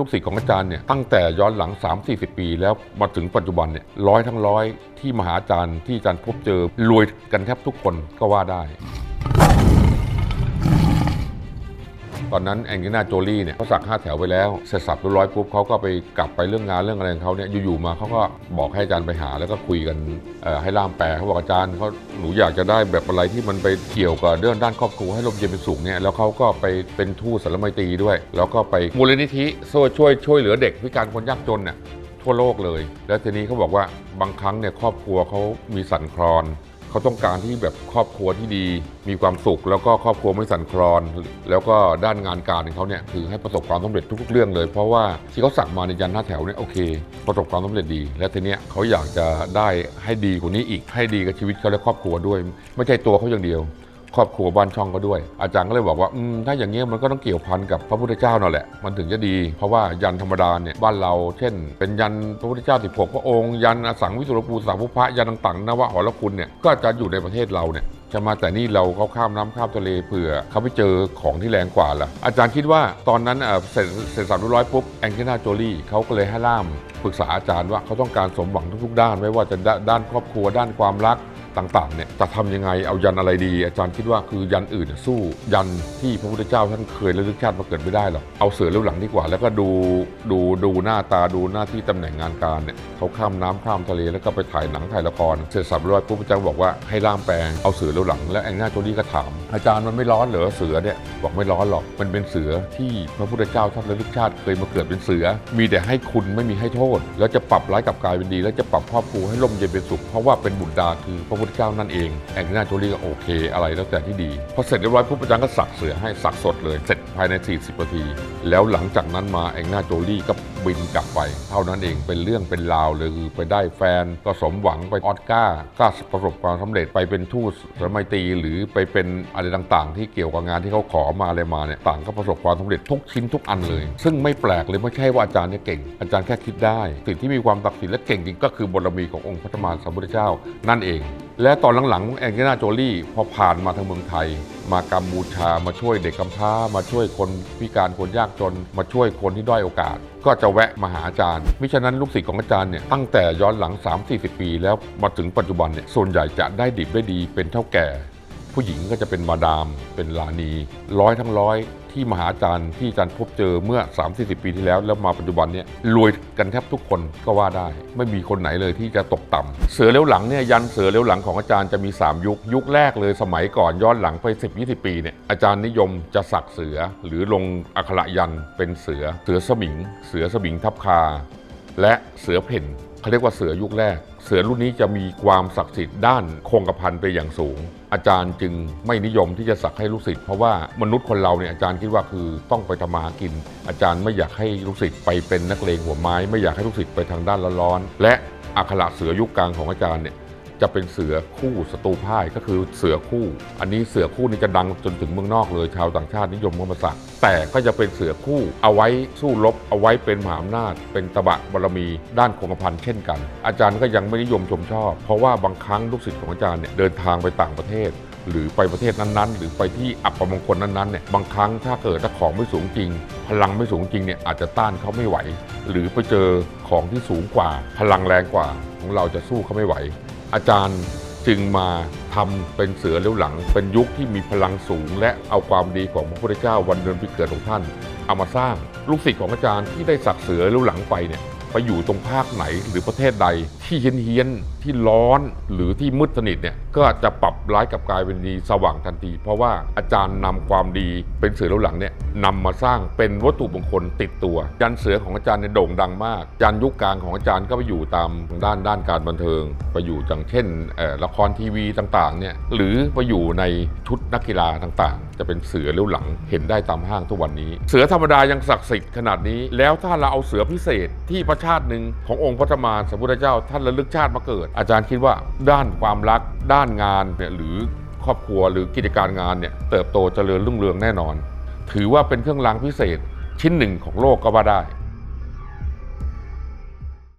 ลูกศิษย์ของอาจารย์เนี่ยตั้งแต่ย้อนหลัง 3-40 ปี แล้วมาถึงปัจจุบันเนี่ยร้อยทั้งร้อยที่มหาอาจารย์ที่อาจารย์พบเจอรวยกันแทบทุกคนก็ว่าได้ ตอนนั้นแองเจน่าโจลี่เนี่ยเขาสักห้าแถวไปแล้วเสร็จสับเรียบร้อยปุ๊บเขาก็ไปกลับไปเรื่องงานเรื่องอะไรของเขาเนี่ยอยู่ๆมาเขาก็บอกให้อาจารย์ไปหาแล้วก็คุยกันให้ล่ามแปลเขาบอกอาจารย์เขาหนูอยากจะได้แบบอะไรที่มันไปเกี่ยวกับเรื่องด้านครอบครัวให้ลมเย็นเป็นสุขเนี่ยแล้วเขาก็ไปเป็นทูตสารไมตรีด้วย แล้วก็ไปมูลนิธิช่วยช่วยช่วยเหลือเด็กพิการคนยากจนเนี่ยทั่วโลกเลย แล้วทีนี้เขาบอกว่าบางครั้งเนี่ยครอบครัวเขามีสั่นคลอน เขาต้องการที่แบบครอบครัวที่ดี มีความสุข แล้วก็ครอบครัวไม่สั่นคลอน แล้วก็ด้านงานการของเขาเนี่ยคือให้ประสบความสำเร็จทุกๆเรื่องเลย เพราะว่าที่เขาสั่งมาในยันหน้าแถวเนี่ยโอเค ประสบความสำเร็จดี และทีเนี้ยเขาอยากจะได้ให้ดีกว่านี้อีกให้ดีกับชีวิตเขาและครอบครัวด้วย ไม่ใช่ตัวเขาอย่างเดียว ครอบครัวบ้านช่องก็ด้วย อาจารย์ก็เลยบอกว่าถ้าอย่างเงี้ยมันก็ต้องเกี่ยวพันกับพระพุทธเจ้านั่นแหละ มันถึงจะดี เพราะว่ายันธรรมดาเนี่ยบ้านเรา เช่น เป็นยันพระพุทธเจ้า 16 พระองค์ ยันอสังวิสุรปูสาภุพะยันต่างๆนวะหอรคุณเนี่ยก็จะอยู่ในประเทศเราเนี่ยจะมาแต่นี่เราเขาข้ามน้ำข้ามทะเลเผื่อเขาไปเจอของที่แรงกว่าล่ะ อาจารย์คิดว่าตอนนั้นเสร็จเสร็จสับเรียบร้อยปุ๊บแองเจน่าโจลี่เขาก็เลยให้ล่ามปรึกษาอาจารย์ว่าเขาต้องการสมหวังทุกๆ ด้านไม่ว่าจะด้านครอบครัวด้านความรัก ต่างๆเนี่ยจะทำยังไงเอายันอะไรดี อาจารย์คิดว่าคือยันอื่นสู้ยันที่พระพุทธเจ้าท่านเคยระลึกชาติมาเกิดไม่ได้หรอกเอาเสือเลี้ยวหลังดีกว่า แล้วก็ดูดูดูหน้าตาดูหน้าที่ตำแหน่งงานการเนี่ยเขาข้ามน้ำข้ามทะเลแล้วก็ไปถ่ายหนังถ่ายละครเสร็จสับรียบร้อยปุ๊บพระเจ้าบอกว่าให้ล่ามแปลงเอาเสือเลี้ยวหลัง และแองนาโจลี่ก็ถามอาจารย์มันไม่ร้อนเหรอเสือเนี่ยบอกไม่ร้อนหรอกมันเป็นเสือที่พระพุทธเจ้าท่านระลึกชาติเคยมาเกิดเป็นเสือ มีแต่ให้คุณไม่มีให้โทษ แล้วจะปรับร้ายกับกายเป็นดี แล้วจะปรับครอบครัวให้ร่มเย็นเป็นสุขเพราะว่าเป็นบุตรดาคือพระพุทธเจ้านั่นเองแองเจน่าโจลี่ก็โอเคอะไรแล้วแต่ที่ดีพอเสร็จเรียบร้อยปุ๊บอาจารย์ก็สักเสือให้สักสดเลย เสร็จภายใน 40นาที แล้วหลังจากนั้นมาแองเจน่าโจลี่ก็ บินกลับไป เท่านั้นเองเป็นเรื่องเป็นราวเลยคือไปได้แฟนก็สมหวังไปออสการ์ก็ประสบความสำเร็จไปเป็นทูตสารไมตรีหรือไปเป็นอะไรต่างๆ ที่เกี่ยวกับงานที่เขาขอมาอะไรมาเนี่ยต่างก็ประสบความสำเร็จทุกชิ้นทุกอันเลย ซึ่งไม่แปลกเลยไม่ใช่ว่าอาจารย์เนี่ยเก่ง อาจารย์แค่คิดได้สิ่งที่มีความศักดิ์สิทธิ์และเก่งจริงก็คือบารมีขององค์พระธรรมสัมพุทธเจ้า นั่นเอง และตอนหลังๆแองเจน่าโจลี่พอผ่านมาทางเมืองไทยมากัมพูชามาช่วยเด็กกำพร้า มาช่วยคนพิการคนยากจน มาช่วยคนที่ด้อยโอกาส ก็จะแวะมาหาอาจารย์ มิฉะนั้นลูกศิษย์ของอาจารย์เนี่ยตั้งแต่ย้อนหลัง 3-40 ปี แล้วมาถึงปัจจุบันเนี่ยส่วนใหญ่จะได้ดิบได้ดีเป็นเท่าแก่ ผู้หญิงก็จะเป็นมาดาม เป็นลานี ร้อยทั้งร้อยที่มหาจารย์ที่อาจารย์พบเจอเมื่อ 3-40 ปีที่แล้ว แล้วมาปัจจุบันเนี่ยรวยกันแทบทุกคนก็ว่าได้ ไม่มีคนไหนเลยที่จะตกต่ำเสือเลี้ยวหลังเนี่ยยันเสือเลี้ยวหลังของอาจารย์จะมี 3 ยุค ยุคแรกเลยสมัยก่อนย้อนหลังไป 10-20 ปีเนี่ยอาจารย์นิยมจะสักเสือหรือลงอักขระยันเป็นเสือเสือสมิง เสือสมิงทับคา และเสือเพ่นเขาเรียกว่าเสือยุคแรก เสือรุ่นนี้จะมีความศักดิ์สิทธิ์ด้านคงกระพันไปอย่างสูง อาจารย์จึงไม่นิยมที่จะสักให้ลูกศิษย์เพราะว่ามนุษย์คนเราเนี่ยอาจารย์คิดว่าคือต้องไปทำมาหากิน อาจารย์ไม่อยากให้ลูกศิษย์ไปเป็นนักเลงหัวไม้ ไม่อยากให้ลูกศิษย์ไปทางด้านร้อนๆและอักขระเสือยุคกลางของอาจารย์เนี่ย จะเป็นเสือคู่สตูพ่ายก็คือเสือคู่ อันนี้เสือคู่นี่จะดังจนถึงเมืองนอกเลยชาวต่างชาตินิยมเข้ามาสัก แต่ก็จะเป็นเสือคู่ เอาไว้สู้รบเอาไว้เป็นมหาอำนาจ เป็นตบะบารมีด้านคงกระพันเช่นกัน อาจารย์ก็ยังไม่นิยมชมชอบ เพราะว่าบางครั้งลูกศิษย์ของอาจารย์เนี่ยเดินทางไปต่างประเทศหรือไปประเทศนั้นๆ หรือไปที่อัปมงคลนั้นๆเนี่ยบางครั้งถ้าเกิดถ้าของไม่สูงจริง พลังไม่สูงจริงเนี่ยอาจจะต้านเขาไม่ไหว หรือไปเจอของที่สูงกว่า พลังแรงกว่า ของเราจะสู้เขาไม่ไหว อาจารย์จึงมาทำเป็นเสือเลี้ยวหลัง เป็นยุคที่มีพลังสูง และเอาความดีของพระพุทธเจ้าวันเดือนปีเกิดของท่าน เอามาสร้างลูกศิษย์ของอาจารย์ที่ได้สักเสือเลี้ยวหลังไปเนี่ยไปอยู่ตรงภาคไหนหรือประเทศใด ที่เฮี้ยนเฮียนๆที่ร้อนหรือที่มืดสนิทเนี่ยก็จะปรับร้ายกับกลายเป็นดีสว่างทันที เพราะว่าอาจารย์นำความดีเป็นเสือเลี้ยวหลังเนี่ยนำมาสร้างเป็นวัตถุมงคลติดตัวยันเสือของอาจารย์เนี่ยโด่งดังมากยันยุคกลางของอาจารย์ก็ไปอยู่ตามด้านด้านการบันเทิง ไปอยู่อย่างเช่นเอ่อละครทีวีต่างๆเนี่ยหรือไปอยู่ในชุดนักกีฬาต่างๆ จะเป็นเสือเลี้ยวหลังเห็นได้ตามห้างทุกวันนี้ เสือธรรมดายังศักดิ์สิทธิ์ขนาดนี้ แล้วถ้าเราเอาเสือพิเศษที่พระชาติหนึ่งขององค์พระธรรมาสัมพุทธเจ้าานระลึกชาติมาเกิด อาจารย์คิดว่าด้านความรัก ด้านงานเนี่ยหรือครอบครัวหรือกิจการงานเนี่ยเติบโตเจริญรุ่งเรืองแน่นอน ถือว่าเป็นเครื่องรางพิเศษชิ้นหนึ่งของโลกก็ว่าได้